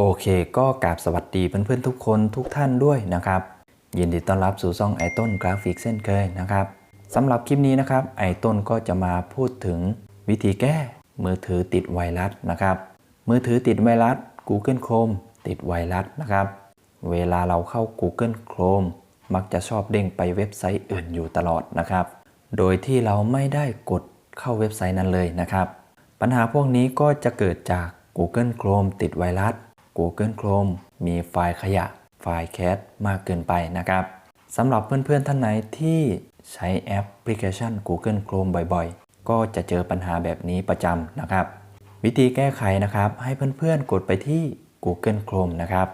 โอเค ก็กราบสวัสดีเพื่อนๆทุกคนทุกท่านด้วยนะครับ ยินดีต้อนรับสู่ช่องไอต้นกราฟิกเส้นเคยนะครับสำหรับคลิปนี้นะครับ ไอต้นก็จะมาพูดถึงวิธีแก้มือถือติดไวรัสนะครับ มือถือติดไวรัส Google Chrome ติดไวรัสนะครับ เวลาเราเข้า Google Chrome มักจะชอบเด้งไปเว็บไซต์อื่นอยู่ตลอดนะครับ โดยที่เราไม่ได้กดเข้าเว็บไซต์นั้นเลยนะครับ ปัญหาพวกนี้ก็จะเกิดจาก Google Chrome ติดไวรัส Google Chrome มีไฟล์ขยะ ไฟล์แคชมากเกินไปนะครับสำหรับเพื่อนๆท่านไหนที่ใช้แอปพลิเคชัน Google Chrome บ่อยๆ ก็จะเจอปัญหาแบบนี้ประจำนะครับ วิธีแก้ไขนะครับ ให้เพื่อนๆกดไปที่ Google Chrome นะครับ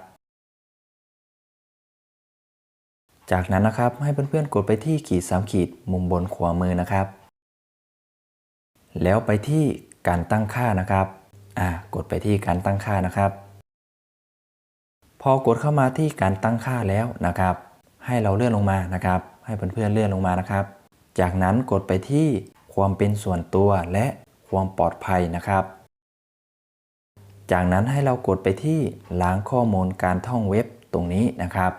จากนั้นนะครับให้เพื่อนๆกดไปที่ขีดสามขีดมุมบนขวามือนะครับ แล้วไปที่การตั้งค่านะครับ อ่ากดไปที่การตั้งค่านะครับ พอกดเข้ามาที่การตั้งค่าแล้วนะครับ ให้เราเลื่อนลงมานะครับ ให้เพื่อนๆเลื่อนลงมานะครับ จากนั้นกดไปที่ความเป็นส่วนตัวและความปลอดภัยนะครับ จากนั้นให้เรากดไปที่ล้างข้อมูลการท่องเว็บตรงนี้นะครับ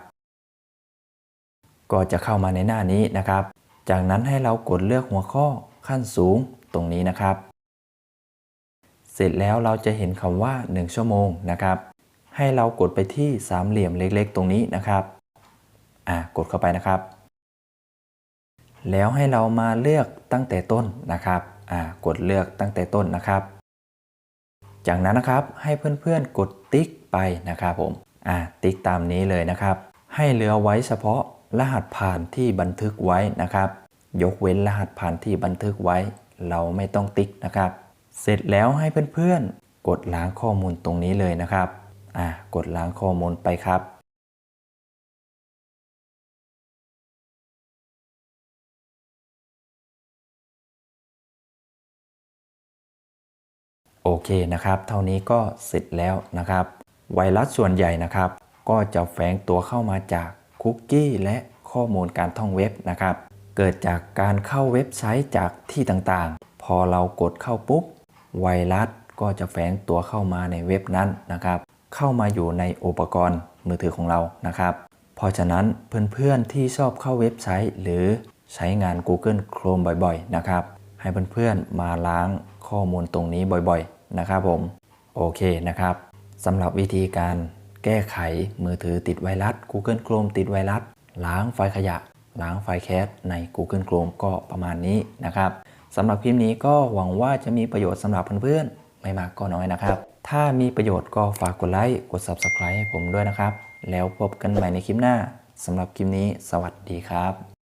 ก็จะเข้ามาในหน้านี้นะครับ จากนั้นให้เรากดเลือกหัวข้อขั้นสูงตรงนี้นะครับ เสร็จแล้วเราจะเห็นคำว่า 1 ชั่วโมงนะครับ ให้เรากดไปที่สามเหลี่ยมเล็กๆ ตรงนี้นะครับ อ่ากดเข้าไปนะครับ แล้วให้เรามาเลือกตั้งแต่ต้นนะครับ อ่ากดเลือกตั้งแต่ต้นนะครับ จากนั้นนะครับให้เพื่อนๆกดติ๊กไปนะครับผม อ่าติ๊กตามนี้เลยนะครับ ให้เหลือไว้เฉพาะรหัสผ่านที่บันทึกไว้นะครับ ยกเว้นรหัสผ่านที่บันทึกไว้ เราไม่ต้องติ๊กนะครับ เสร็จแล้วให้เพื่อนๆกดล้างข้อมูลตรงนี้เลยนะครับ อ่ากดล้างข้อมูลไปครับโอเคนะครับ เท่านี้ก็เสร็จแล้วนะครับ ไวรัสส่วนใหญ่นะครับ ก็จะแฝงตัวเข้ามาจากคุกกี้และข้อมูลการท่องเว็บนะครับ เกิดจากการเข้าเว็บไซต์จากที่ต่างๆ พอเรากดเข้าปุ๊บ ไวรัสก็จะแฝงตัวเข้ามาในเว็บนั้นนะครับ เข้ามาอยู่ในอุปกรณ์มือถือของเรานะครับ เพราะฉะนั้นเพื่อนๆที่ชอบเข้าเว็บไซต์ หรือใช้งาน Google Chrome บ่อยๆ นะครับ ให้เพื่อนๆมาล้างข้อมูลตรงนี้บ่อยๆ นะครับผม โอเคนะครับสำหรับวิธีการแก้ไขมือถือติดไวรัส Google Chrome ติดไวรัส ล้างไฟล์ขยะ ล้างไฟล์แคชใน Google Chrome ก็ประมาณนี้นะครับสำหรับคลิปนี้ก็หวังว่าจะมีประโยชน์สำหรับเพื่อนๆ ไม่มากก็น้อยนะครับ ถ้ามีประโยชน์ก็ฝากกดไลค์กด Subscribe ให้ผมด้วยนะครับ แล้วพบกันใหม่ในคลิปหน้าสำหรับคลิปนี้ สวัสดีครับ